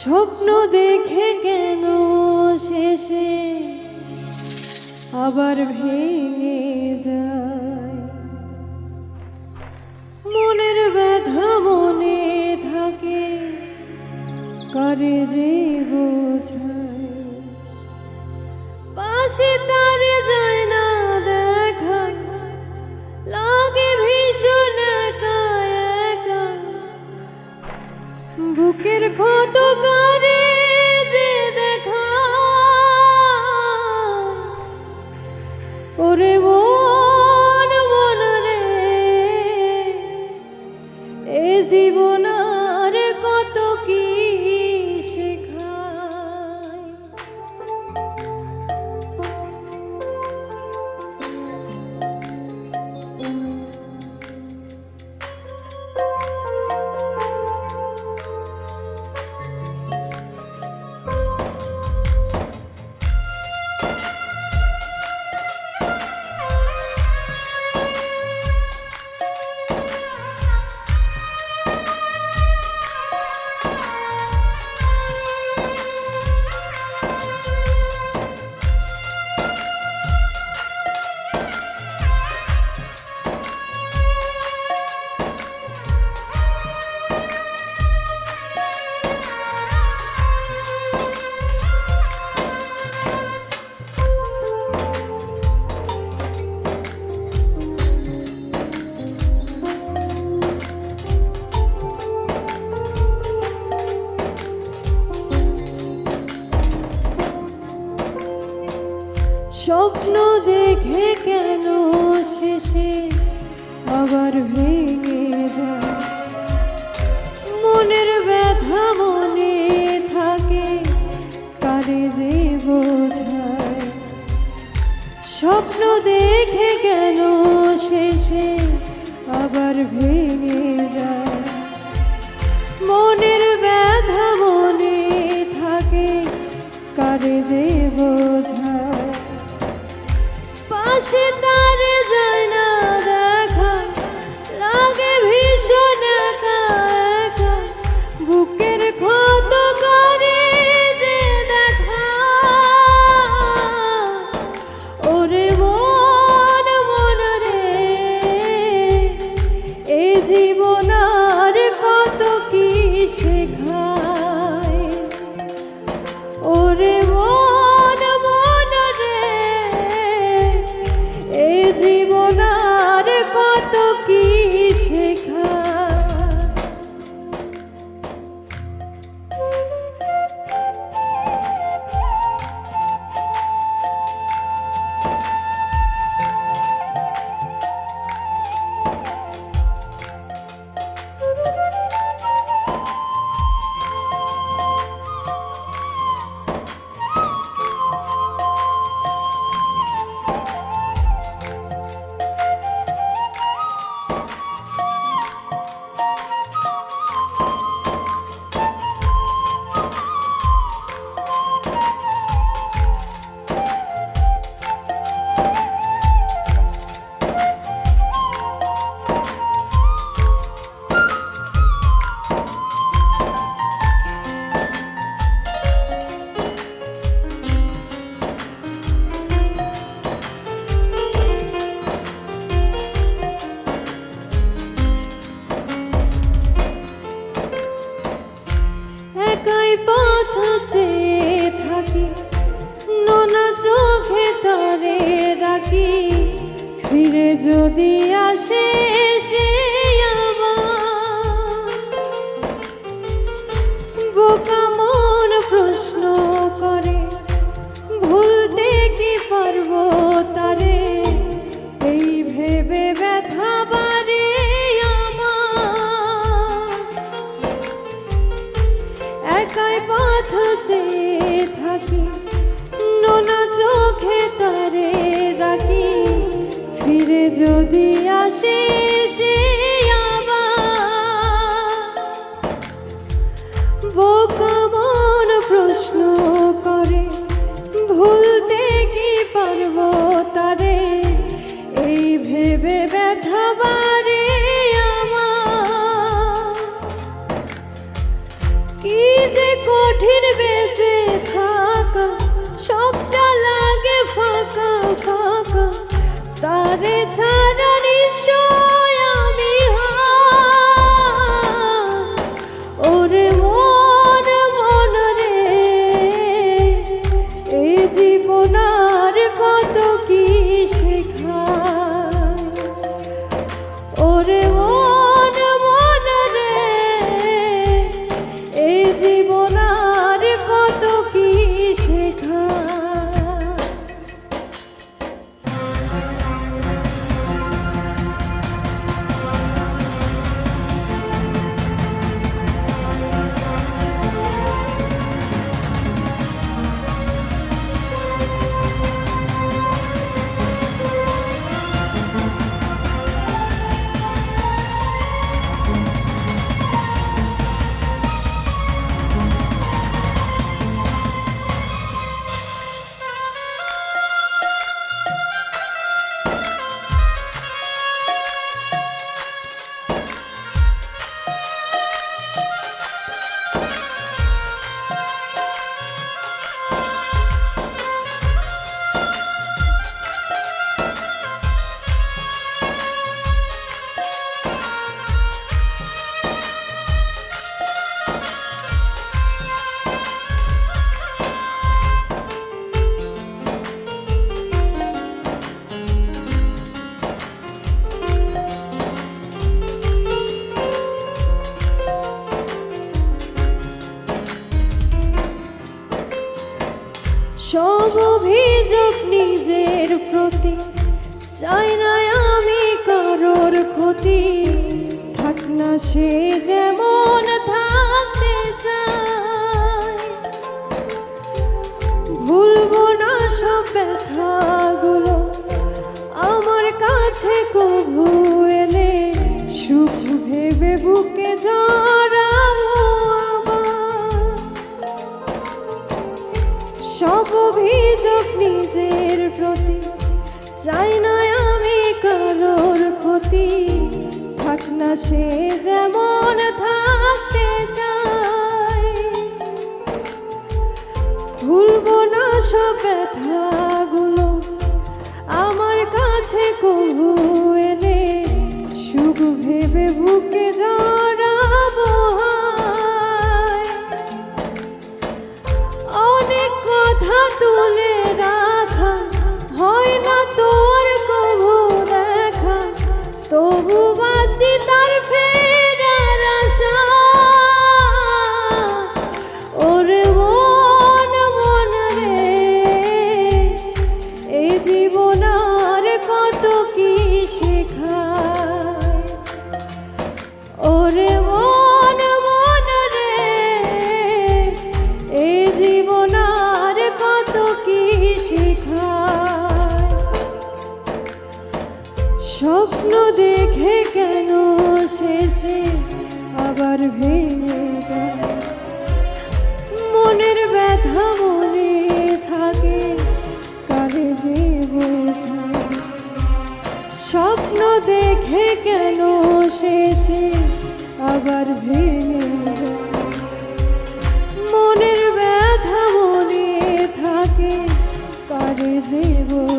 স্বপ্ন দেখে কেন শেষে আবার ভেঙে যায়? মনের ব্যথা মনে থাকে, করে যে বোঝায়? পাশে তারে যায় বুকের ক্ষত স্বপ্ন দেখে কেন শেষে আবার ভেঙে যায়? মনের ব্যথা মনে থাকে কারে যে বোঝায়। স্বপ্ন দেখে কেন শেষে আবার ভেঙে যদি আসে সে আমার। বোকা মন প্রশ্ন করে, ভুলতে কি পারব তারে? এই ভেবে ব্যথা আমার। একাই পথ চেয়ে থাকি, নোনা চোখে তারে রাখি। যদি আসে every time. প্রতি, চাই না আমি কারোর ক্ষতি। থাক না সে যেমন থাকতে চায়। ভুলবো না সব ব্যথাগুলো, আমার কাছে কভু এলে সুখ ভেবে বুকে জড়াবো সব অভিযোগ নিজের প্রতি। চাই না আমি কারোর ক্ষতি। থাক না সে যেমন থাকতে চায়। ভুলবো না সব ব্যথাগুলো। আমার কাছে কবু এলে সুখ ভেবে ওরে adesivos.